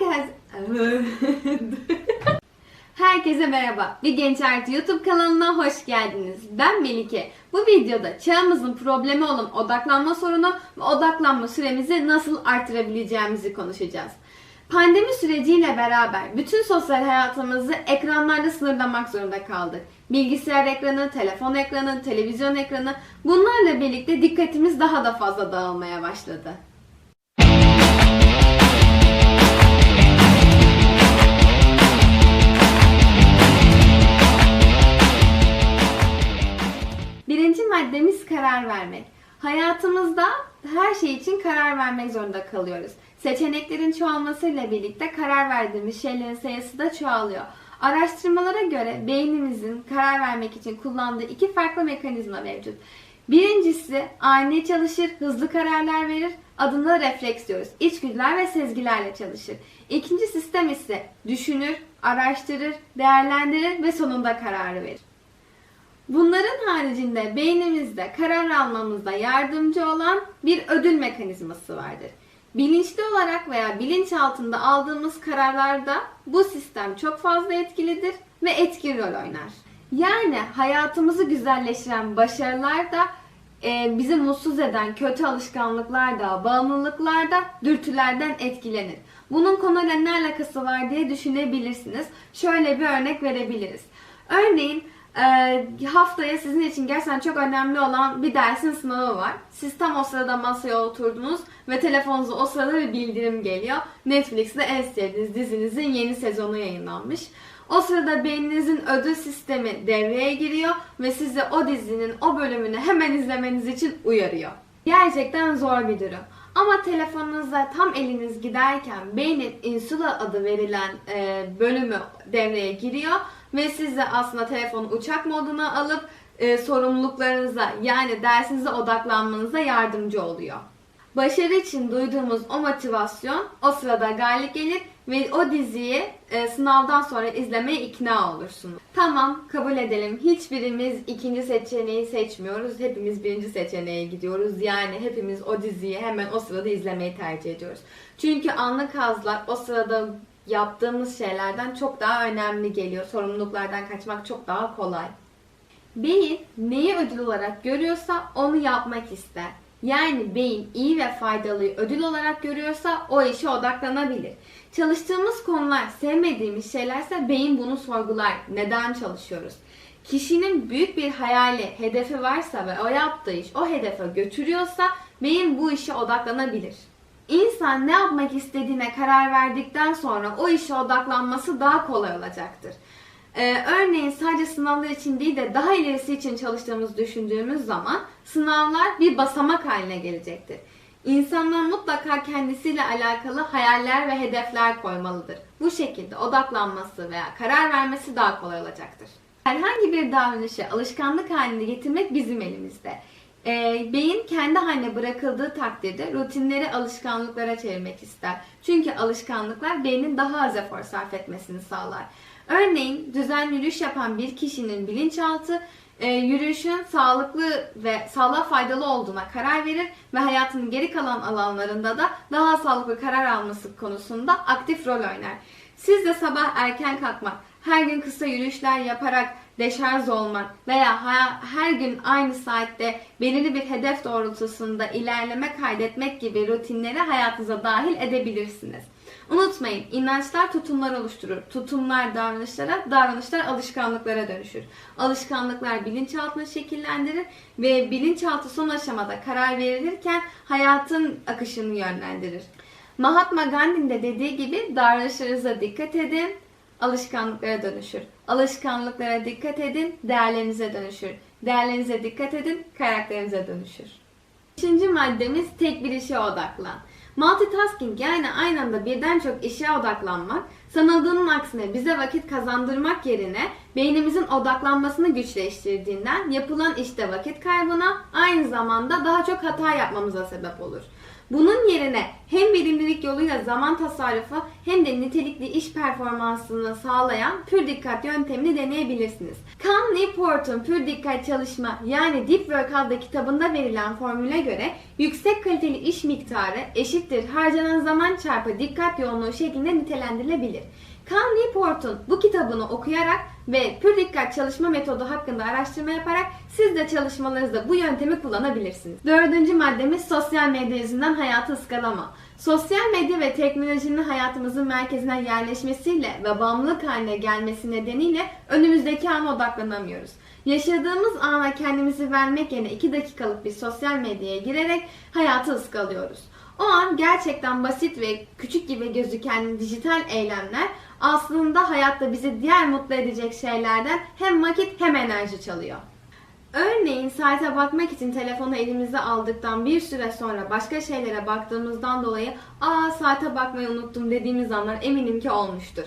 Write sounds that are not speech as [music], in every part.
Herkes... [laughs] Herkese merhaba. Bir Genç Artı YouTube kanalına hoş geldiniz. Ben Melike. Bu videoda çağımızın problemi olan odaklanma sorunu ve odaklanma süremizi nasıl artırabileceğimizi konuşacağız. Pandemi süreciyle beraber bütün sosyal hayatımızı ekranlarda sınırlamak zorunda kaldık. Bilgisayar ekranı, telefon ekranı, televizyon ekranı bunlarla birlikte dikkatimiz daha da fazla dağılmaya başladı. Karar vermek. Hayatımızda her şey için karar vermek zorunda kalıyoruz. Seçeneklerin çoğalmasıyla birlikte karar verdiğimiz şeylerin sayısı da çoğalıyor. Araştırmalara göre beynimizin karar vermek için kullandığı iki farklı mekanizma mevcut. Birincisi ani çalışır, hızlı kararlar verir. Adına refleks diyoruz. İçgüdüler ve sezgilerle çalışır. İkinci sistem ise düşünür, araştırır, değerlendirir ve sonunda kararı verir. Haricinde beynimizde karar almamızda yardımcı olan bir ödül mekanizması vardır. Bilinçli olarak veya bilinç altında aldığımız kararlarda bu sistem çok fazla etkilidir ve etkin rol oynar. Yani hayatımızı güzelleştiren başarılar da e, bizi mutsuz eden kötü alışkanlıklar da, bağımlılıklar da dürtülerden etkilenir. Bunun konuyla ne alakası var diye düşünebilirsiniz. Şöyle bir örnek verebiliriz. Örneğin ee, haftaya sizin için gerçekten çok önemli olan bir dersin sınavı var. Siz tam o sırada masaya oturdunuz ve telefonunuza o sırada bir bildirim geliyor. Netflix'te en sevdiğiniz dizinizin yeni sezonu yayınlanmış. O sırada beyninizin ödül sistemi devreye giriyor ve sizi o dizinin o bölümünü hemen izlemeniz için uyarıyor. Gerçekten zor bir durum. Ama telefonunuzda tam eliniz giderken beynin insula adı verilen e, bölümü devreye giriyor ve siz de aslında telefonu uçak moduna alıp e, sorumluluklarınıza yani dersinize odaklanmanıza yardımcı oluyor. Başarı için duyduğumuz o motivasyon o sırada galip gelir ve o diziyi e, sınavdan sonra izlemeye ikna olursunuz. Tamam kabul edelim hiçbirimiz ikinci seçeneği seçmiyoruz. Hepimiz birinci seçeneğe gidiyoruz. Yani hepimiz o diziyi hemen o sırada izlemeyi tercih ediyoruz. Çünkü anlık hazlar o sırada yaptığımız şeylerden çok daha önemli geliyor. Sorumluluklardan kaçmak çok daha kolay. Beyin neyi ödül olarak görüyorsa onu yapmak ister. Yani beyin iyi ve faydalı ödül olarak görüyorsa o işe odaklanabilir. Çalıştığımız konular sevmediğimiz şeylerse beyin bunu sorgular. Neden çalışıyoruz? Kişinin büyük bir hayali, hedefi varsa ve o yaptığı iş o hedefe götürüyorsa beyin bu işe odaklanabilir. İnsan ne yapmak istediğine karar verdikten sonra o işe odaklanması daha kolay olacaktır. Ee, örneğin sadece sınavlar için değil de daha ilerisi için çalıştığımızı düşündüğümüz zaman sınavlar bir basamak haline gelecektir. İnsanlar mutlaka kendisiyle alakalı hayaller ve hedefler koymalıdır. Bu şekilde odaklanması veya karar vermesi daha kolay olacaktır. Herhangi bir davranışı alışkanlık haline getirmek bizim elimizde. Ee, beyin kendi haline bırakıldığı takdirde rutinleri alışkanlıklara çevirmek ister. Çünkü alışkanlıklar beynin daha az efor sarf etmesini sağlar. Örneğin düzenli yürüyüş yapan bir kişinin bilinçaltı e, yürüyüşün sağlıklı ve sağlığa faydalı olduğuna karar verir ve hayatının geri kalan alanlarında da daha sağlıklı karar alması konusunda aktif rol oynar. Siz de sabah erken kalkmak, her gün kısa yürüyüşler yaparak deşarj olmak veya her gün aynı saatte belirli bir hedef doğrultusunda ilerleme kaydetmek gibi rutinleri hayatınıza dahil edebilirsiniz. Unutmayın inançlar tutumlar oluşturur. Tutumlar davranışlara, davranışlar alışkanlıklara dönüşür. Alışkanlıklar bilinçaltını şekillendirir ve bilinçaltı son aşamada karar verilirken hayatın akışını yönlendirir. Mahatma Gandhi'nin de dediği gibi davranışlarınıza dikkat edin, alışkanlıklara dönüşür. Alışkanlıklara dikkat edin, değerlerinize dönüşür. Değerlerinize dikkat edin, karakterinize dönüşür. Üçüncü maddemiz tek bir işe odaklan. Multitasking yani aynı anda birden çok işe odaklanmak, sanıldığının aksine bize vakit kazandırmak yerine beynimizin odaklanmasını güçleştirdiğinden yapılan işte vakit kaybına aynı zamanda daha çok hata yapmamıza sebep olur. Bunun yerine hem verimlilik yoluyla zaman tasarrufu hem de nitelikli iş performansını sağlayan pür dikkat yöntemini deneyebilirsiniz. Cal Newport'un pür dikkat çalışma yani Deep Work adlı kitabında verilen formüle göre Yüksek kaliteli iş miktarı eşittir harcanan zaman çarpı dikkat yoğunluğu şeklinde nitelendirilebilir. Cal Newport'un bu kitabını okuyarak ve pür dikkat çalışma metodu hakkında araştırma yaparak siz de çalışmalarınızda bu yöntemi kullanabilirsiniz. Dördüncü maddemiz sosyal medya yüzünden hayatı ıskalama. Sosyal medya ve teknolojinin hayatımızın merkezine yerleşmesiyle ve bağımlılık haline gelmesi nedeniyle önümüzdeki ana odaklanamıyoruz. Yaşadığımız ana kendimizi vermek yerine 2 dakikalık bir sosyal medyaya girerek hayatı ıskalıyoruz. O an gerçekten basit ve küçük gibi gözüken dijital eylemler aslında hayatta bizi diğer mutlu edecek şeylerden hem vakit hem enerji çalıyor. Örneğin saate bakmak için telefonu elimize aldıktan bir süre sonra başka şeylere baktığımızdan dolayı ''Aa saate bakmayı unuttum'' dediğimiz anlar eminim ki olmuştur.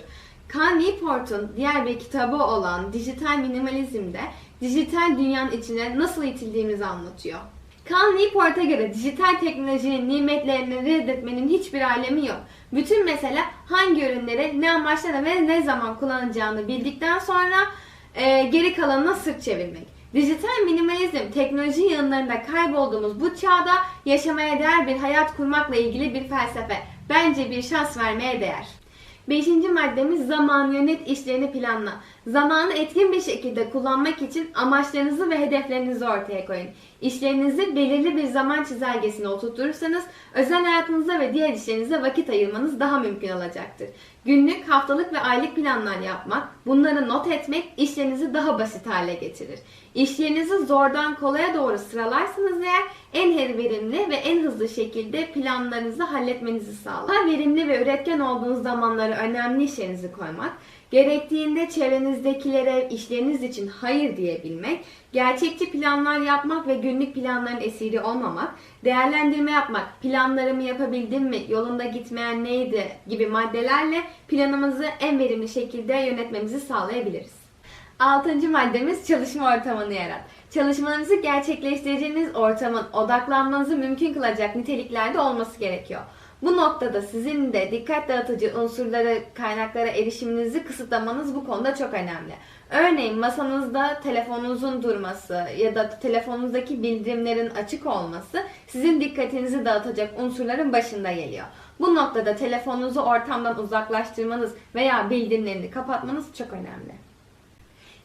Cal Newport'un diğer bir kitabı olan Dijital Minimalizm'de dijital dünyanın içine nasıl itildiğimizi anlatıyor. Cal Newport'a göre dijital teknolojinin nimetlerini reddetmenin hiçbir alemi yok. Bütün mesele hangi ürünleri ne amaçla ve ne zaman kullanacağını bildikten sonra e, geri kalanına sırt çevirmek. Dijital minimalizm teknoloji yığınlarında kaybolduğumuz bu çağda yaşamaya değer bir hayat kurmakla ilgili bir felsefe. Bence bir şans vermeye değer. Beşinci maddemiz zaman yönet işlerini planla. Zamanı etkin bir şekilde kullanmak için amaçlarınızı ve hedeflerinizi ortaya koyun. İşlerinizi belirli bir zaman çizelgesine oturtursanız özel hayatınıza ve diğer işlerinize vakit ayırmanız daha mümkün olacaktır. Günlük, haftalık ve aylık planlar yapmak, bunları not etmek işlerinizi daha basit hale getirir. İşlerinizi zordan kolaya doğru sıralarsanız eğer en verimli ve en hızlı şekilde planlarınızı halletmenizi sağlar. Daha verimli ve üretken olduğunuz zamanları önemli işlerinizi koymak, gerektiğinde çevrenizdekilere işleriniz için hayır diyebilmek, gerçekçi planlar yapmak ve günlük planların esiri olmamak, değerlendirme yapmak, planlarımı yapabildim mi, yolunda gitmeyen neydi gibi maddelerle planımızı en verimli şekilde yönetmemizi sağlayabiliriz. Altıncı maddemiz çalışma ortamını yarat. Çalışmalarınızı gerçekleştireceğiniz ortamın odaklanmanızı mümkün kılacak niteliklerde olması gerekiyor. Bu noktada sizin de dikkat dağıtıcı unsurlara, kaynaklara erişiminizi kısıtlamanız bu konuda çok önemli. Örneğin masanızda telefonunuzun durması ya da telefonunuzdaki bildirimlerin açık olması sizin dikkatinizi dağıtacak unsurların başında geliyor. Bu noktada telefonunuzu ortamdan uzaklaştırmanız veya bildirimlerini kapatmanız çok önemli.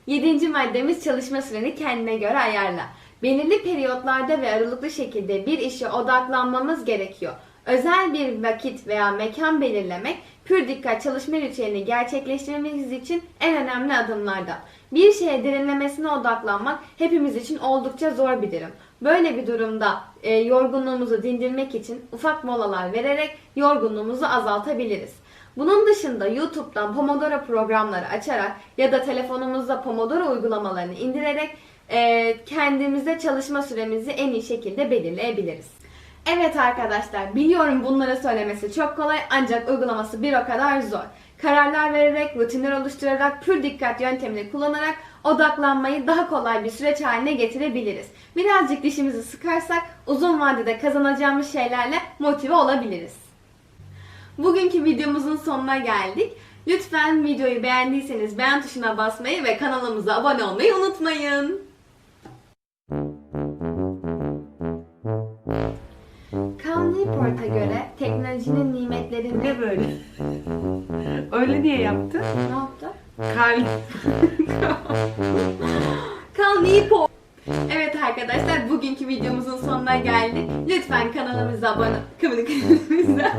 Yedinci maddemiz çalışma süreni kendine göre ayarla. Belirli periyotlarda ve aralıklı şekilde bir işe odaklanmamız gerekiyor. Özel bir vakit veya mekan belirlemek pür dikkat çalışma ritüelini gerçekleştirmemiz için en önemli adımlardan. Bir şeye derinlemesine odaklanmak hepimiz için oldukça zor bir durum. Böyle bir durumda e, yorgunluğumuzu dindirmek için ufak molalar vererek yorgunluğumuzu azaltabiliriz. Bunun dışında YouTube'dan Pomodoro programları açarak ya da telefonumuzda Pomodoro uygulamalarını indirerek e, kendimize çalışma süremizi en iyi şekilde belirleyebiliriz. Evet arkadaşlar biliyorum bunları söylemesi çok kolay ancak uygulaması bir o kadar zor. Kararlar vererek, rutinler oluşturarak, pür dikkat yöntemini kullanarak odaklanmayı daha kolay bir süreç haline getirebiliriz. Birazcık dişimizi sıkarsak uzun vadede kazanacağımız şeylerle motive olabiliriz. Bugünkü videomuzun sonuna geldik. Lütfen videoyu beğendiyseniz beğen tuşuna basmayı ve kanalımıza abone olmayı unutmayın. Newport'a göre teknolojinin nimetlerini... Ne böyle? Öyle diye yaptı. Ne yaptı? Kal. Cal Newport. Evet arkadaşlar bugünkü videomuzun sonuna geldik. Lütfen kanalımıza abone... Kanalımıza...